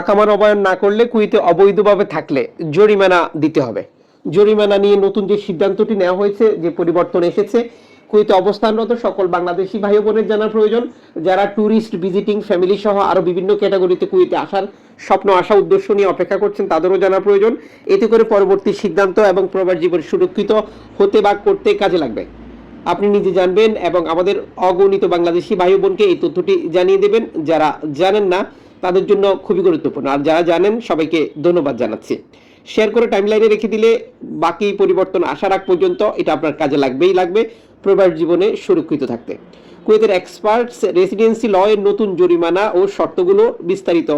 আকামা নবায়ন না করলে কুয়েতে অবৈধভাবে থাকলে জরিমানা দিতে হবে। জরিমানা নিয়ে নতুন যে সিদ্ধান্তটি নেওয়া হয়েছে, যে পরিবর্তন এসেছে, কুয়েতে অবস্থানরত সকল বাংলাদেশি ভাই বোনের জানার প্রয়োজন। যারা ট্যুরিস্ট ভিজিটিং ফ্যামিলি সহ আরও বিভিন্ন ক্যাটাগরিতে কুয়েতে আসার স্বপ্ন আসা উদ্দেশ্য নিয়ে অপেক্ষা করছেন, তাদেরও জানা প্রয়োজন। এতে করে পরবর্তী সিদ্ধান্ত এবং প্রবাস জীবন সুরক্ষিত হতে বা করতে কাজে লাগবে। আপনি নিজে জানবেন এবং আমাদের অগণিত বাংলাদেশি ভাই বোনকে এই তথ্যটি জানিয়ে দেবেন। যারা জানেন না তাদের জন্য খুবই গুরুত্বপূর্ণ। আর যারা জানেন, সবাইকে ধন্যবাদ জানাচ্ছি। শেয়ার করে টাইমলাইনে রেখে দিলে বাকি পরিবর্তন আসার আগ পর্যন্ত এটা আপনার কাজে লাগবেই লাগবে প্রবাস জীবনে সুরক্ষিত থাকতে। কুয়েতের এক্সপার্টস রেসিডেন্সি ল এর নতুন জরিমানা ও শর্তগুলো বিস্তারিত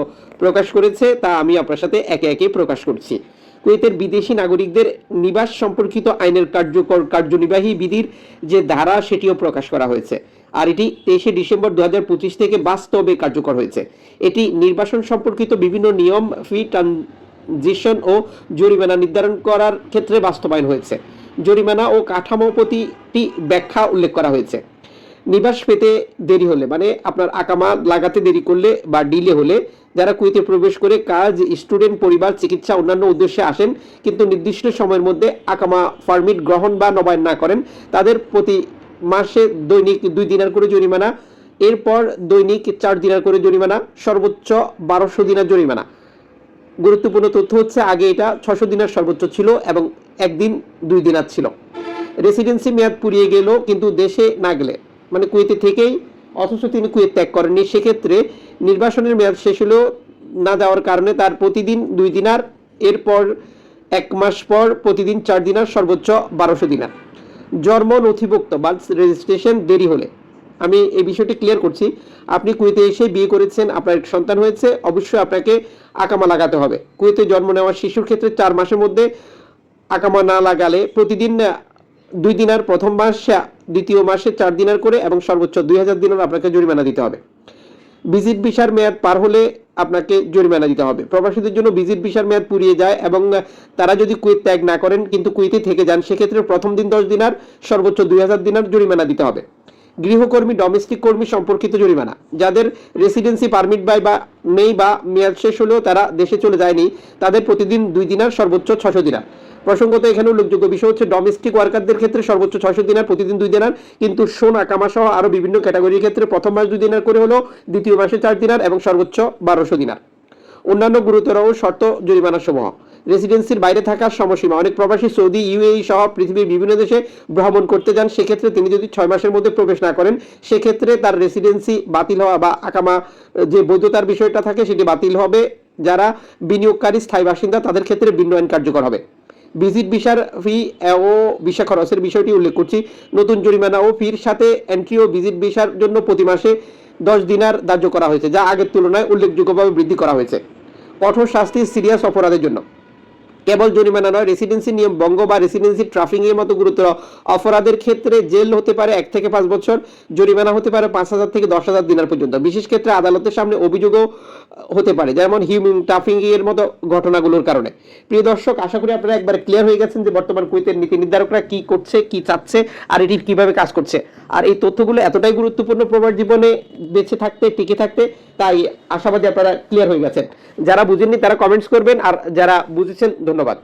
প্রকাশ করেছে, তা আমি আপনার সাথে একে একে প্রকাশ করছি। কুয়েতের বিদেশি নাগরিকদের নিবাস সম্পর্কিত আইনের কার্যকর কার্যনির্বাহী বিধির যে ধারা, সেটিও প্রকাশ করা হয়েছে। আর এটি তেইশে ডিসেম্বর দুহাজার পঁচিশ থেকে বাস্তবে কার্যকর হয়েছে। এটি নির্বাসন সম্পর্কিত বিভিন্ন নিয়ম ফি ট্রানজিশন ও জরিমানা নির্ধারণ করার ক্ষেত্রে বাস্তবায়ন হয়েছে। জরিমানা ও কাঠামো প্রতিটি ব্যাখ্যা উল্লেখ করা হয়েছে। নিবাস পেতে দেরি হলে মানে আপনার আকামা লাগাতে দেরি করলে বা ডিলে হলে যারা কুয়েতে প্রবেশ করে কাজ স্টুডেন্ট পরিবার, চিকিৎসা, অন্যান্য উদ্দেশ্যে আসেন, কিন্তু নির্দিষ্ট সময়ের মধ্যে আকামা পারমিট গ্রহণ বা নবায়ন না করেন, তাদের প্রতি মাসে দৈনিক দুই দিনার করে জরিমানা, এরপর দৈনিক চার দিনার করে জরিমানা, সর্বোচ্চ বারোশো দিনার জরিমানা। গুরুত্বপূর্ণ তথ্য হচ্ছে, আগে এটা ছশো দিনের সর্বোচ্চ ছিল এবং একদিন দুই দিনার ছিল। রেসিডেন্সি মেয়াদ পুড়িয়ে গেল, কিন্তু দেশে না গেলে। মানে কুয়েতে থেকেই, অথচ তিনি কুয়েত ত্যাগ করেননি। সেক্ষেত্রে নির্বাসনের মেয়াদ শেষ হলেও না যাওয়ার কারণে তার প্রতিদিন দুই দিনার, এরপর এক মাস পর প্রতিদিন চার দিনার সর্বোচ্চ বারোশো দিনার। জন্ম নথিভুক্ত বার্থ রেজিস্ট্রেশন দেরি হলে। আমি এই বিষয়টি ক্লিয়ার করছি। আপনি কুয়েতে এসে বিয়ে করেছেন, আপনার সন্তান হয়েছে, অবশ্যই আপনাকে আকামা লাগাতে হবে। কুয়েতে জন্ম নেওয়া শিশুর ক্ষেত্রে চার মাসের মধ্যে আকামা না লাগালে প্রতিদিন দুই দিনার প্রথম মাস, দ্বিতীয় মাসে চার দিনার করে এবং সর্বোচ্চ দুই হাজার দিনার আপনাকে জরিমানা দিতে হবে। ভিজিট ভিসার মেয়াদ পার হলে আপনাকে জরিমানা দিতে হবে। প্রবাসীদের জন্য ভিজিট ভিসার মেয়াদ পুরিয়ে যায় এবং তারা যদি কুয়েত ত্যাগ না করেন, কিন্তু কুয়েতে থেকে যান, সেক্ষেত্রে প্রথম দিন দশ দিনার সর্বোচ্চ দুই হাজার দিনার জরিমানা দিতে হবে। গৃহকর্মী ডোমেস্টিক কর্মী সম্পর্কিত জরিমানা। যাদের রেসিডেন্সি পারমিট বাই বা নেই বা মেয়াদ শেষ হলেও তারা দেশে চলে যায়নি, তাদের প্রতিদিন দুই দিনার সর্বোচ্চ ছশো দিনার। প্রসঙ্গত এখানে উল্লেখযোগ্য বিষয় হচ্ছে ডোমেস্টিক ওয়ার্কারদের ক্ষেত্রে সর্বোচ্চ ছশো দিনার প্রতিদিন দুই দিনার, কিন্তু সোনা কামা সহ আরও বিভিন্ন ক্যাটাগরির ক্ষেত্রে প্রথম মাস দুই দিনার করে হলো দ্বিতীয় মাসে চার দিনার এবং সর্বোচ্চ বারোশো দিনার। অন্যান্য গুরুতর ও শর্ত জরিমানা সমূহ রেসিডেন্সির বাইরে থাকার সময়সীমা। অনেক প্রবাসী সৌদি ইউএই সহ পৃথিবীর বিভিন্ন দেশে ভ্রমণ করতে যান, সেক্ষেত্রে তিনি যদি ছয় মাসের মধ্যে প্রবেশ না করেন, সেক্ষেত্রে তার রেসিডেন্সি বাতিল হওয়া বা আকামা, যে বৈধতার বিষয়টা থাকে সেটি বাতিল হবে। যারা বিনিয়োগকারী, স্থায়ী বাসিন্দা, তাদের ক্ষেত্রে ভিন্ন আইন কার্যকর হবে। ভিজিট ভিসার ফি ও ভিসা খরচের বিষয়টি উল্লেখ করছি। নতুন জরিমানা ও ফির সাথে এন্ট্রি ও ভিজিট ভিসার জন্য প্রতি মাসে দশ দিনার ধার্য করা হয়েছে, যা আগের তুলনায় উল্লেখযোগ্যভাবে বৃদ্ধি করা হয়েছে। কঠোর শাস্তি সিরিয়াস অপরাধের জন্য। কেবল জরিমানা নয় রেসিডেন্সি নিয়ম ভঙ্গ বা রেসিডেন্সি ট্রাফিং এর মতো গুরুতর অপরাধের ক্ষেত্রে জেল হতে পারে এক থেকে পাঁচ বছর, জরিমানা হতে পারে পাঁচ হাজার থেকে দশ হাজার দিনার পর্যন্ত। বিশেষ ক্ষেত্রে আদালতের সামনে অভিযোগও হতে পারে, যেমন হিউম্যান ট্রাফিং এর মতো ঘটনাগুলোর কারণে। প্রিয় দর্শক, আশা করি আপনারা একবার ক্লিয়ার হয়ে গেছেন যে বর্তমান কুয়েতের নীতি নির্ধারকরা কি করছে, কি চাচ্ছে, আর এটি কীভাবে কাজ করছে। আর এই তথ্যগুলো এতটাই গুরুত্বপূর্ণ প্রবার জীবনে বেঁচে থাকতে, টিকে থাকতে তাই আশাবাদী আপনারা ক্লিয়ার হয়ে গেছেন। যারা বুঝেননি তারা কমেন্টস করবেন আর যারা বুঝেছেন ধন্যবাদ।